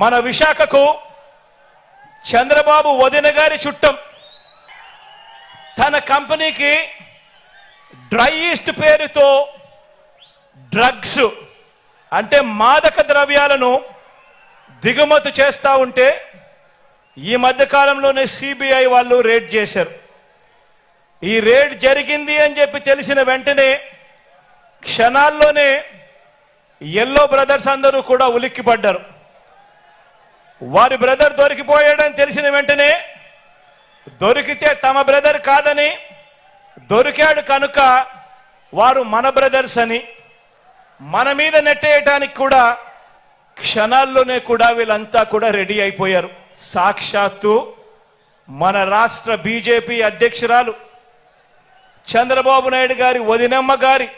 మన విశాఖకు చంద్రబాబు వదిన గారి చుట్టం తన కంపెనీకి డ్రై ఈస్ట్ పేరుతో డ్రగ్స్ అంటే మాదక ద్రవ్యాలను దిగుమతి చేస్తూ ఉంటే ఈ మధ్యకాలంలోనే సిబిఐ వాళ్ళు రేడ్ చేశారు. ఈ రేడ్ జరిగింది అని చెప్పి తెలిసిన వెంటనే క్షణాల్లోనే ఎల్లో బ్రదర్స్ అందరూ కూడా ఉలిక్కిపడ్డారు. వారి బ్రదర్ దొరికిపోయాడని తెలిసిన వెంటనే దొరికితే తమ బ్రదర్ కాదని దొరికాడు కనుక వారు మన బ్రదర్స్ అని. మన మీద నెట్టేయటానికి కూడా క్షణాల్లోనే కూడా వీళ్ళంతా కూడా రెడీ అయిపోయారు. సాక్షాత్తు మన రాష్ట్ర బీజేపీ అధ్యక్షురాలు చంద్రబాబు నాయుడు గారి వదినమ్మ గారి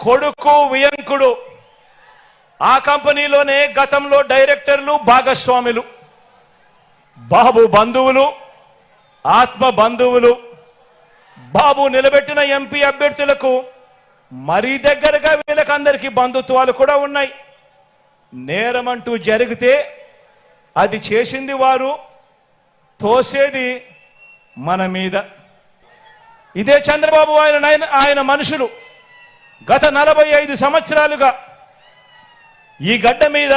కొడుకు వియంకుడు ఆ కంపెనీలోనే గతంలో డైరెక్టర్లు భాగస్వాములు బాబు బంధువులు ఆత్మ బంధువులు బాబు నిలబెట్టిన ఎంపీ అభ్యర్థులకు మరీ దగ్గరగా వీళ్ళకందరికీ బంధుత్వాలు కూడా ఉన్నాయి. నేరమంటూ జరిగితే అది చేసింది వారు తోసేది మన మీద. ఇదే చంద్రబాబు ఆయన ఆయన- ఆయన మనుషులు గత నలభై ఐదు సంవత్సరాలుగా ఈ గడ్డ మీద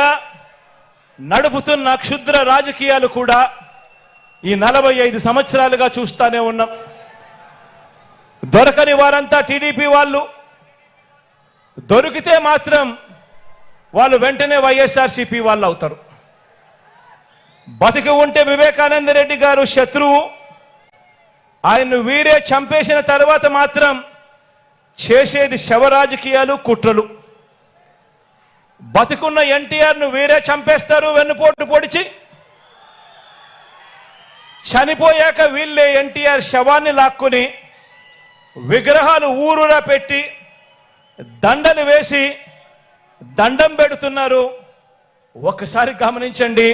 నడుపుతున్న క్షుద్ర రాజకీయాలు కూడా ఈ నలభై ఐదు సంవత్సరాలుగా చూస్తూనే ఉన్నాం. దొరకని వారంతా టీడీపీ వాళ్ళు దొరికితే మాత్రం వాళ్ళు వెంటనే వైఎస్ఆర్సీపీ వాళ్ళు అవుతారు. బతికి ఉంటే వివేకానంద రెడ్డి గారు శత్రువు. ఆయన్ను వీరే చంపేసిన తర్వాత మాత్రం చేసేది శవ రాజకీయాలు కుట్రలు. బతికున్న ఎన్టీఆర్ను వీరే చంపేస్తారు వెన్నుపోటు పొడిచి. చనిపోయాక వీళ్ళే ఎన్టీఆర్ శవాన్ని లాక్కుని విగ్రహాలు ఊరురా పెట్టి దండలు వేసి దండం పెడుతున్నారు. ఒక్కసారి గమనించండి.